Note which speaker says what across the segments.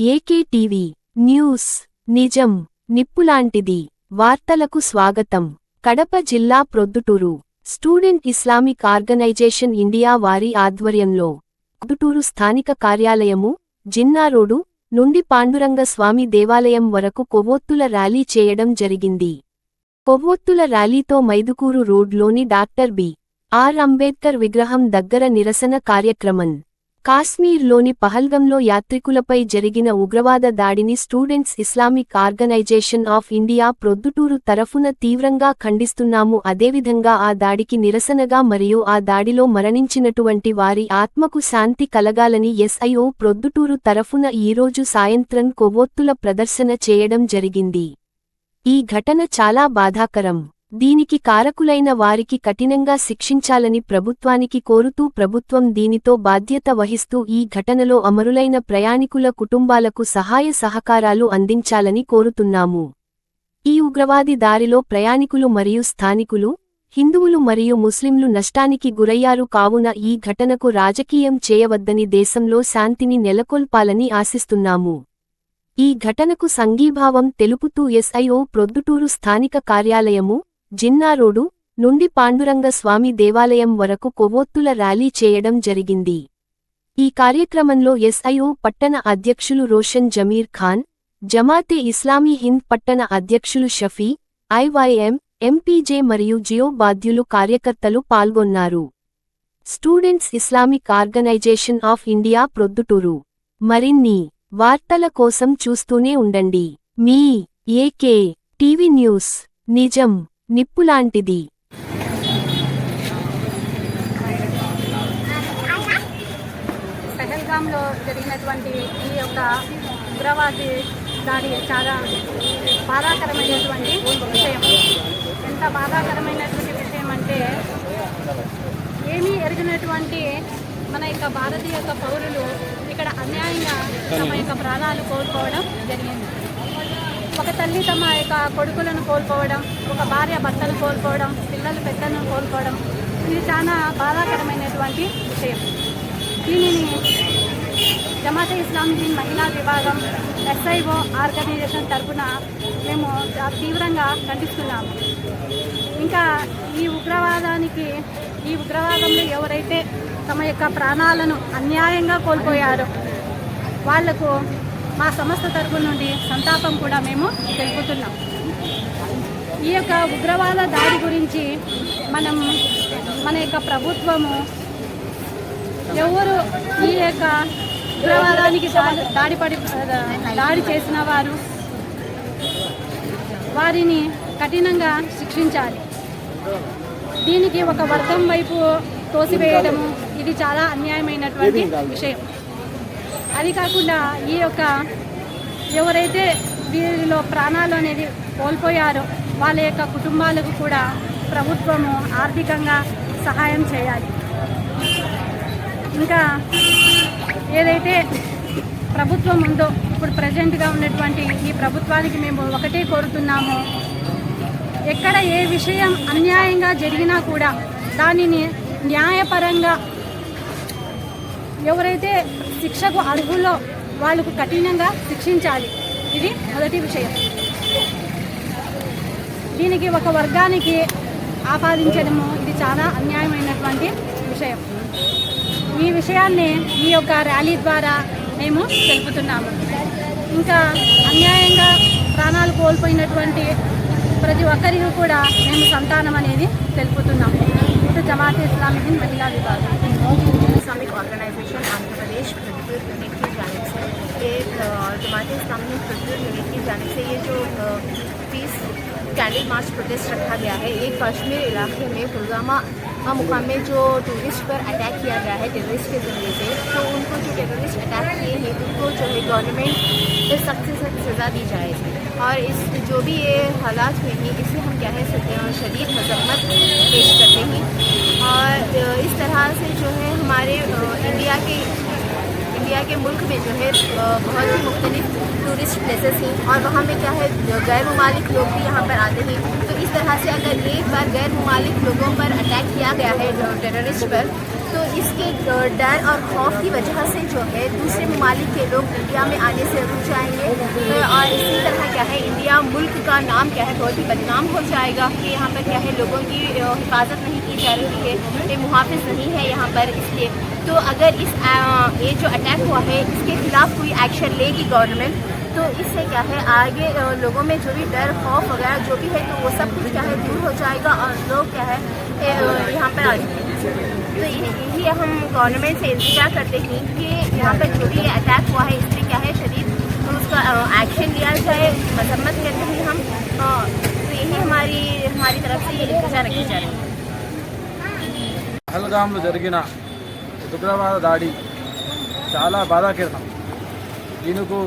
Speaker 1: AKTV news నిజం నిప్పులాంటిది. వార్తలకు స్వాగతం. కడప జిల్లా Proddatur. Student Islamic organisation India వారి ఆధ్వర్యంలో ప్రొద్దుటూరు స్థానిక కార్యాలయము జిన్నారోడు నుండి పాండురంగ స్వామి దేవాలయం వరకు కొవ్వొత్తుల ర్యాలీ చేయడం జరిగింది. కొవ్వొత్తుల ర్యాలీతో మైదుకూరు రోడ్లోని డాక్టర్ బి. ఆర్. అంబేద్కర్ విగ్రహం దగ్గర నిరసన కార్యక్రమం. కాశ్మీర్లోని పహల్గంలో యాత్రికులపై జరిగిన ఉగ్రవాద దాడిని students Islamic organisation of India Proddatur తరఫున తీవ్రంగా ఖండిస్తున్నాము. అదేవిధంగా ఆ దాడికి నిరసనగా మరియు ఆ దాడిలో మరణించినటువంటి వారి ఆత్మకు శాంతి కలగాలని ఎస్ఐఓ ప్రొద్దుటూరు తరఫున ఈరోజు సాయంత్రం కొవ్వొత్తుల ప్రదర్శన చేయడం జరిగింది. ఈ ఘటన చాలా బాధాకరం. దీనికి కారకులైన వారికి కఠినంగా శిక్షించాలని ప్రభుత్వానికి కోరుతూ ప్రభుత్వం దీనితో బాధ్యత వహిస్తూ ఈ ఘటనలో అమరులైన ప్రయాణికుల కుటుంబాలకు సహాయ సహకారాలు అందించాలని కోరుతున్నాము. ఈ ఉగ్రవాది దారిలో ప్రయాణికులు మరియు స్థానికులు హిందువులు మరియు ముస్లింలు నష్టానికి గురయ్యారు కావున ఈ ఘటనకు రాజకీయం చేయవద్దని దేశంలో శాంతిని నెలకొల్పాలని ఆశిస్తున్నాము. ఈ ఘటనకు సంఘీభావం తెలుపుతూ ఎస్ఐఓ ప్రొద్దుటూరు స్థానిక కార్యాలయము జిన్నారోడు నుండి పాండురంగ స్వామి దేవాలయం వరకు కొవ్వొత్తుల ర్యాలీ చేయడం జరిగింది. ఈ కార్యక్రమంలో ఎస్ఐఓ పట్టణ అధ్యక్షులు రోషన్ జమీర్ ఖాన్ జమాతే ఇస్లామీ హింద్ పట్టణ అధ్యక్షులు షఫీ ఐవైఎం ఎంపీజే మరియు జియో బాధ్యులు కార్యకర్తలు పాల్గొన్నారు. Students Islamic organisation of India Proddatur. మరిన్ని వార్తల కోసం చూస్తూనే ఉండండి. మీ ఏకే టీవీ న్యూస్ నిజం. నిప్పులాంటిది.
Speaker 2: పెహల్గాంలో జరిగినటువంటి ఈ యొక్క ఉగ్రవాది దాడి చాలా బాధాకరమైనటువంటి విషయం. ఎంత బాధాకరమైనటువంటి విషయం అంటే ఏమీ ఎరిగినటువంటి మన యొక్క భారతీయ యొక్క పౌరులు ఇక్కడ అన్యాయంగా తమ యొక్క ప్రాణాలు కోల్పోవడం జరిగింది. ఒక తల్లి తమ యొక్క కొడుకులను కోల్పోవడం ఒక భార్య భర్తను కోల్పోవడం పిల్లలు పెద్దలను కోల్పోవడం ఇది చాలా బాధాకరమైనటువంటి విషయం. దీనిని జమాతే ఇస్లామీ మహిళా విభాగం ఎస్ఐఓ ఆర్గనైజేషన్ తరఫున మేము తీవ్రంగా ఖండిస్తున్నాము. ఇంకా ఈ ఉగ్రవాదానికి ఈ ఉగ్రవాదంలో ఎవరైతే తమ యొక్క ప్రాణాలను అన్యాయంగా కోల్పోయారో వాళ్ళకు మా సంస్థ తరపు నుండి సంతాపం కూడా మేము తెలుపుతున్నాం. ఈ యొక్క ఉగ్రవాద దాడి గురించి మనం మన యొక్క ప్రభుత్వము ఎవరు ఈ యొక్క ఉగ్రవాదానికి దాడి దాడిపడి దాడి చేసిన వారు వారిని కఠినంగా శిక్షించాలి. దీనికి ఒక వర్గం వైపు తోసివేయడము ఇది చాలా అన్యాయమైనటువంటి విషయం. అది కాకుండా ఈ యొక్క ఎవరైతే వీరిలో ప్రాణాలు అనేది కోల్పోయారో వాళ్ళ యొక్క కుటుంబాలకు కూడా ప్రభుత్వము ఆర్థికంగా సహాయం చేయాలి. ఇంకా ఏదైతే ప్రభుత్వం ఉందో ఇప్పుడు ప్రజెంట్గా ఉన్నటువంటి ఈ ప్రభుత్వానికి మేము ఒకటే కోరుతున్నాము. ఎక్కడ ఏ విషయం అన్యాయంగా జరిగినా కూడా దానిని న్యాయపరంగా ఎవరైతే శిక్షకు అర్హులో వాళ్ళకు కఠినంగా శిక్షించాలి ఇది మొదటి విషయం. దీనికి ఒక వర్గానికి ఆపాదించడము ఇది చాలా అన్యాయమైనటువంటి విషయం. ఈ విషయాన్ని ఈ యొక్క ర్యాలీ ద్వారా మేము తెలుపుతున్నాము. ఇంకా అన్యాయంగా ప్రాణాలు కోల్పోయినటువంటి ప్రతి ఒక్కరికి కూడా మేము సంతానం అనేది తెలుపుతున్నాము. ఇది జమాత్ ఇస్లామీ మహిళా విభాగం.
Speaker 3: Islamic organisation Andhra Pradesh Prajwal unit की जानब से ये जमात इस्लामी प्रज्वल यूनिट की जानब से ये जो पीस कैंडल मार्च प्रोटेस्ट रखा गया है, ये कश्मीर इलाके में पुलवामा मुकाम में जो टूरिस्ट पर अटैक किया गया है टेररिस्ट के ज़रिए से तो उनको जो टेररिस्ट अटैक किए हैं, उनको जो है गवर्नमेंट सख्त से सख्त सज़ा दी जाए। और इस, जो भी ये हालात हुए हैं इसे हम क्या कह सकते हैं? शदीद मजम्मत पेश करते हैं। और इस तरह से जो है हमारे इंडिया के इंडिया के मुल्क में जो है बहुत ही मुख्तलिफ़ टूरिस्ट प्लेसेस हैं और वहाँ में क्या है गैर ममालिक लोग भी यहाँ पर आते हैं। तो इस तरह से अगर एक बार गैर ममालिक लोगों पर अटैक किया गया है टेररिस्ट पर तो इसके डर और खौफ की वजह से जो है दूसरे ममालिक के लोग इंडिया में आने से रुक जाएँगे। अ, और इसी तरह क्या है इंडिया मुल्क का नाम क्या है बहुत ही बदनाम हो जाएगा कि यहाँ पर क्या है लोगों की हिफाजत नहीं की जा रही है ये मुहाफ़ नहीं है यहाँ पर इसलिए तो अगर इस ये जो अटैक हुआ है इसके खिलाफ कोई एक्शन लेगी गवर्नमेंट तो इससे क्या है आगे अ, लोगों में जो भी डर खौफ वगैरह जो भी है तो वो सब कुछ क्या है दूर हो जाएगा और लोग क्या है ए, अ, यहाँ पर आ जाएंगे तो ये- यही हम गवर्नमेंट से इंतजार करते हैं कि यहाँ पर जो भी अटैक हुआ है इस पर क्या है शरीर उसका एक्शन लिया जाए मजम्मत करते हैं हम अ, तो यही हमारी हमारी तरफ से ये इंतजार रखी जा रही है
Speaker 4: పహల్గామ్లో జరిగిన ఉగ్రవాద దాడి చాలా బాధాకీరణం దీనికి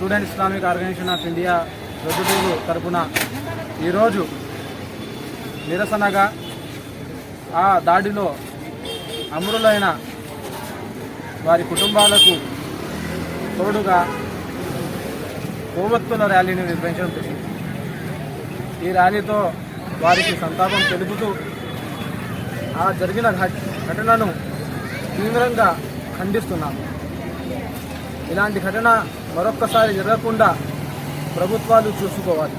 Speaker 4: student Islamic organisation of India Proddatur తరపున ఈరోజు నిరసనగా ఆ దాడిలో అమరులైన వారి కుటుంబాలకు తోడుగా కొవ్వొత్తుల ర్యాలీని నిర్వహించడం జరిగింది. ఈ ర్యాలీతో వారికి సంతాపం తెలుపుతూ ఆ జరిగిన ఘటనను తీవ్రంగా ఖండిస్తున్నాము. ఇలాంటి ఘటన మరొక్కసారి జరగకుండా ప్రభుత్వాలు చూసుకోవాలి.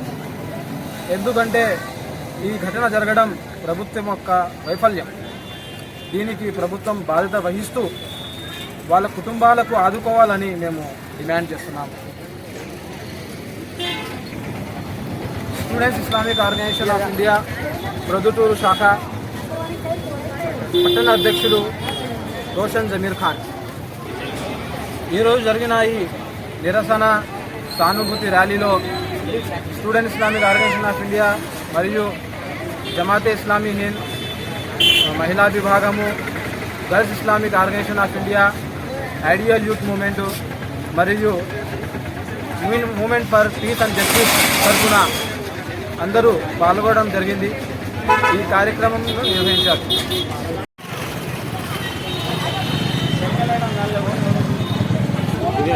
Speaker 4: ఎందుకంటే ఈ ఘటన జరగడం ప్రభుత్వం యొక్క వైఫల్యం. దీనికి ప్రభుత్వం బాధ్యత వహిస్తూ వాళ్ళ కుటుంబాలకు ఆదుకోవాలని మేము డిమాండ్ చేస్తున్నాము students Islamic organisation of India Proddatur శాఖ పట్టణ అధ్యక్షులు రోషన్ జమీర్ ఖాన్. ఈరోజు జరిగిన ఈ నిరసన సానుభూతి ర్యాలీలో student Islamic organisation of India మరియు జమాతే ఇస్లామీ హింద్ మహిళా విభాగము girls Islamic organisation of India ideal youth movement మరియు movement for peace and justice తరఫున అందరూ పాల్గొనడం జరిగింది. ఈ కార్యక్రమం నిర్వహించారు.
Speaker 5: ఇదే